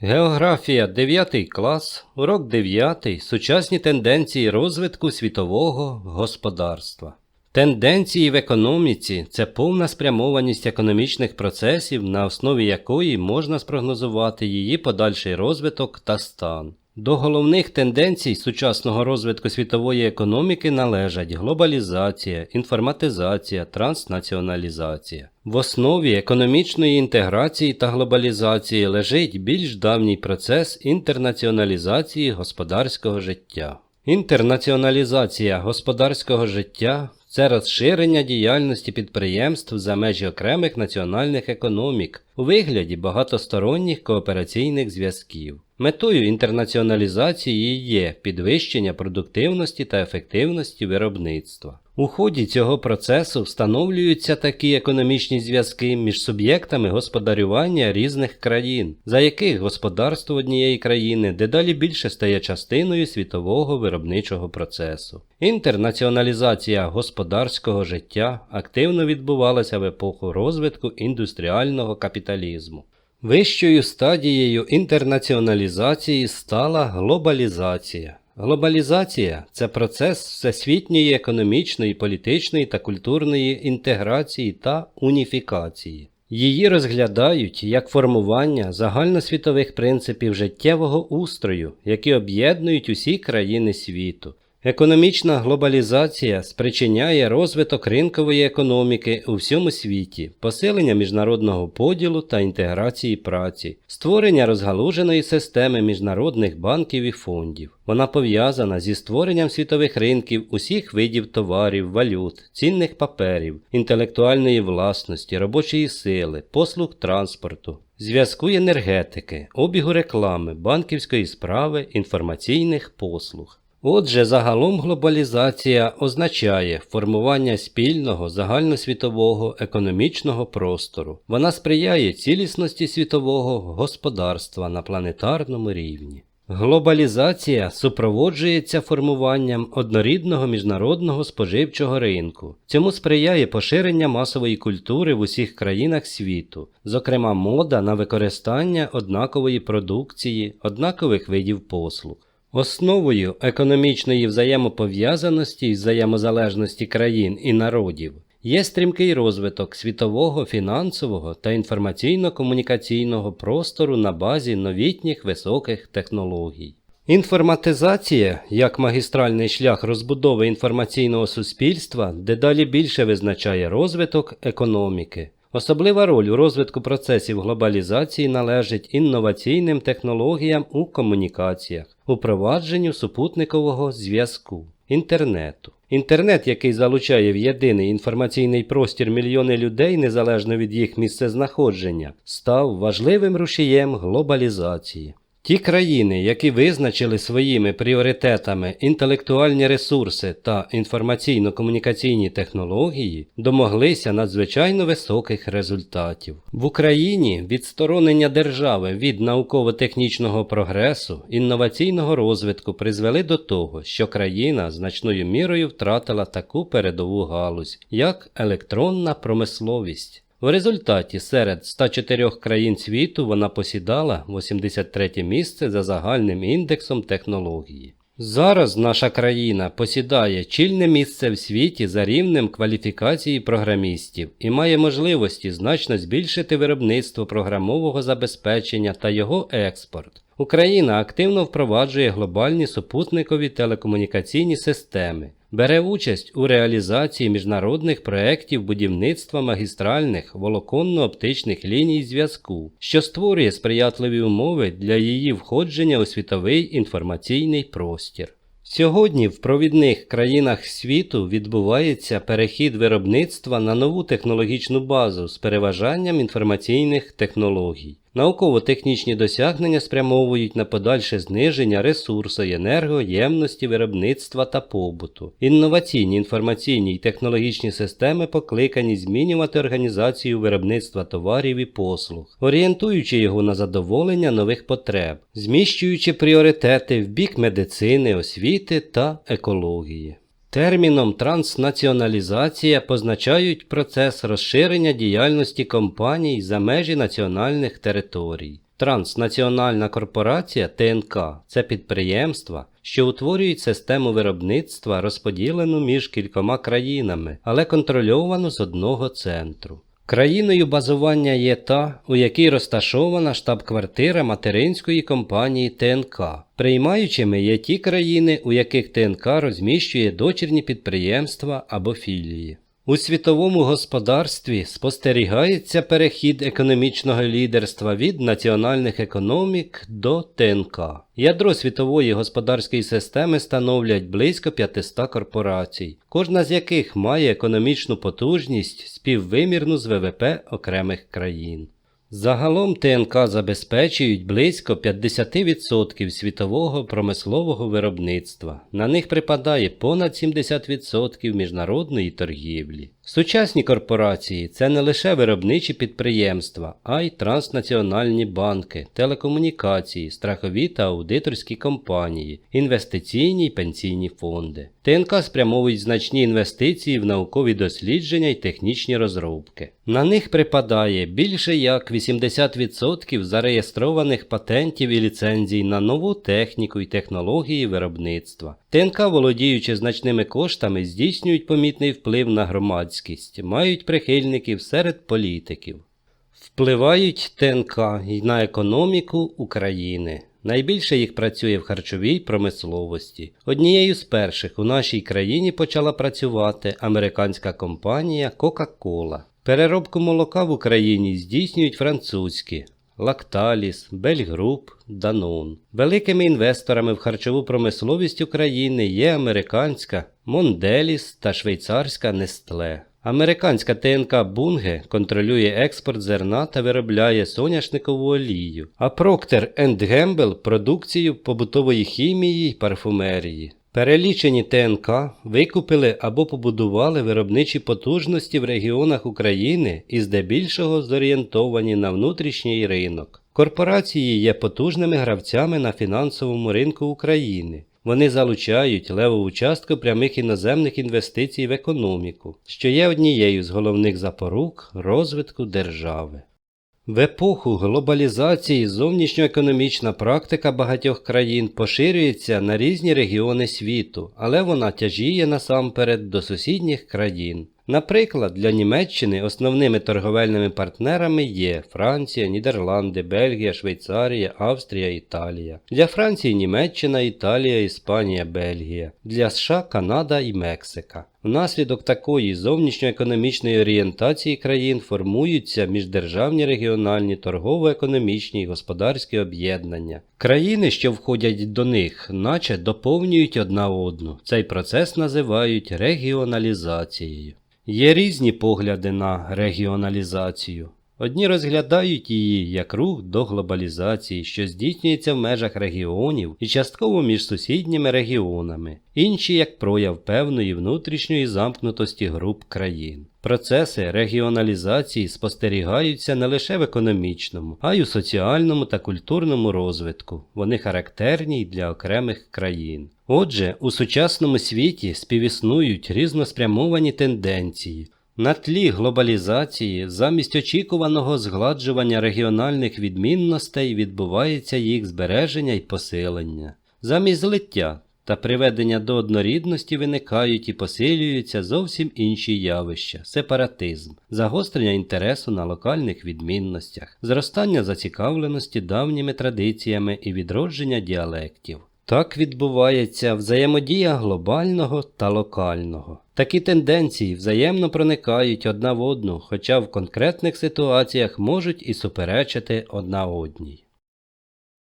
Географія 9 клас, урок 9. Сучасні тенденції розвитку світового господарства. Тенденції в економіці це повна спрямованість економічних процесів, на основі якої можна спрогнозувати її подальший розвиток та стан. До головних тенденцій сучасного розвитку світової економіки належать глобалізація, інформатизація, транснаціоналізація. В основі економічної інтеграції та глобалізації лежить більш давній процес інтернаціоналізації господарського життя. Інтернаціоналізація господарського життя це розширення діяльності підприємств за межі окремих національних економік у вигляді багатосторонніх коопераційних зв'язків. Метою інтернаціоналізації є підвищення продуктивності та ефективності виробництва. У ході цього процесу встановлюються такі економічні зв'язки між суб'єктами господарювання різних країн, за яких господарство однієї країни дедалі більше стає частиною світового виробничого процесу. Інтернаціоналізація господарського життя активно відбувалася в епоху розвитку індустріального капіталізму. Вищою стадією інтернаціоналізації стала глобалізація. Глобалізація це процес всесвітньої економічної, політичної та культурної інтеграції та уніфікації. Її розглядають як формування загальносвітових принципів життєвого устрою, які об'єднують усі країни світу. Економічна глобалізація спричиняє розвиток ринкової економіки у всьому світі, посилення міжнародного поділу та інтеграції праці, створення розгалуженої системи міжнародних банків і фондів. Вона пов'язана зі створенням світових ринків усіх видів товарів, валют, цінних паперів, інтелектуальної власності, робочої сили, послуг транспорту. Зв'язку енергетики, обігу реклами, банківської справи, інформаційних послуг. Отже, загалом глобалізація означає формування спільного загальносвітового економічного простору. Вона сприяє цілісності світового господарства на планетарному рівні. Глобалізація супроводжується формуванням однорідного міжнародного споживчого ринку. Цьому сприяє поширення масової культури в усіх країнах світу, зокрема мода на використання однакової продукції, однакових видів послуг. Основою економічної взаємопов'язаності і взаємозалежності країн і народів є стрімкий розвиток світового фінансового та інформаційно-комунікаційного простору на базі новітніх високих технологій. Інформатизація, як магістральний шлях розбудови інформаційного суспільства, дедалі більше визначає розвиток економіки. Особлива роль у розвитку процесів глобалізації належить інноваційним технологіям у комунікаціях, упровадженню супутникового зв'язку, інтернету. Інтернет, який залучає в єдиний інформаційний простір мільйони людей незалежно від їх місцезнаходження, став важливим рушієм глобалізації. Ті країни, які визначили своїми пріоритетами інтелектуальні ресурси та інформаційно-комунікаційні технології, домоглися надзвичайно високих результатів. В Україні відсторонення держави від науково-технічного прогресу, інноваційного розвитку призвели до того, що країна значною мірою втратила таку передову галузь, як електронна промисловість. В результаті серед 104 країн світу вона посідала 83 місце за загальним індексом технології. Зараз наша країна посідає чільне місце в світі за рівнем кваліфікації програмістів і має можливості значно збільшити виробництво програмового забезпечення та його експорт. Україна активно впроваджує глобальні супутникові телекомунікаційні системи, бере участь у реалізації міжнародних проєктів будівництва магістральних волоконно-оптичних ліній зв'язку, що створює сприятливі умови для її входження у світовий інформаційний простір. Сьогодні в провідних країнах світу відбувається перехід виробництва на нову технологічну базу з переважанням інформаційних технологій. Науково-технічні досягнення спрямовують на подальше зниження ресурсу енергоємності виробництва та побуту. Інноваційні інформаційні і технологічні системи покликані змінювати організацію виробництва товарів і послуг, орієнтуючи його на задоволення нових потреб, зміщуючи пріоритети в бік медицини, освіти та екології. Терміном транснаціоналізація позначають процес розширення діяльності компаній за межі національних територій. Транснаціональна корпорація ТНК це підприємства, що утворюють систему виробництва, розподілену між кількома країнами, але контрольовану з одного центру. Країною базування є та, у якій розташована штаб-квартира материнської компанії ТНК. Приймаючими є ті країни, у яких ТНК розміщує дочірні підприємства або філії. У світовому господарстві спостерігається перехід економічного лідерства від національних економік до ТНК. Ядро світової господарської системи становлять близько 500 корпорацій, кожна з яких має економічну потужність співвимірну з ВВП окремих країн. Загалом ТНК забезпечують близько 50% світового промислового виробництва. На них припадає понад 70% міжнародної торгівлі. Сучасні корпорації це не лише виробничі підприємства, а й транснаціональні банки, телекомунікації, страхові та аудиторські компанії, інвестиційні й пенсійні фонди. ТНК спрямовують значні інвестиції в наукові дослідження й технічні розробки. На них припадає більше як 80% зареєстрованих патентів і ліцензій на нову техніку і технології виробництва. ТНК, володіючи значними коштами, здійснюють помітний вплив на громадськість, мають прихильників серед політиків. Впливають ТНК на економіку України. Найбільше їх працює в харчовій промисловості. Однією з перших у нашій країні почала працювати американська компанія Coca-Cola. Переробку молока в Україні здійснюють французькі Лакталіс, Бельгруп, Данон. Великими інвесторами в харчову промисловість України є американська Монделіс та швейцарська Нестле. Американська ТНК Бунге контролює експорт зерна та виробляє соняшникову олію, а Procter Gamble – продукцію побутової хімії й парфумерії. Перелічені ТНК викупили або побудували виробничі потужності в регіонах України і здебільшого зорієнтовані на внутрішній ринок. Корпорації є потужними гравцями на фінансовому ринку України. Вони залучають левову частку прямих іноземних інвестицій в економіку, що є однією з головних запорук розвитку держави. В епоху глобалізації зовнішньоекономічна практика багатьох країн поширюється на різні регіони світу, але вона тяжіє насамперед до сусідніх країн. Наприклад, для Німеччини основними торговельними партнерами є Франція, Нідерланди, Бельгія, Швейцарія, Австрія, Італія. Для Франції Німеччина, Італія, Іспанія, Бельгія. Для США Канада і Мексика. Внаслідок такої зовнішньоекономічної орієнтації країн формуються міждержавні регіональні торгово-економічні і господарські об'єднання. Країни, що входять до них, наче доповнюють одна одну. Цей процес називають регіоналізацією. Є різні погляди на регіоналізацію. Одні розглядають її як рух до глобалізації, що здійснюється в межах регіонів і частково між сусідніми регіонами, інші як прояв певної внутрішньої замкнутості груп країн. Процеси регіоналізації спостерігаються не лише в економічному, а й у соціальному та культурному розвитку. Вони характерні для окремих країн. Отже, у сучасному світі співіснують різноспрямовані тенденції. На тлі глобалізації замість очікуваного згладжування регіональних відмінностей відбувається їх збереження і посилення. Замість злиття та приведення до однорідності виникають і посилюються зовсім інші явища: сепаратизм, загострення інтересу на локальних відмінностях, зростання зацікавленості давніми традиціями і відродження діалектів. Так відбувається взаємодія глобального та локального. Такі тенденції взаємно проникають одна в одну, хоча в конкретних ситуаціях можуть і суперечити одна одній.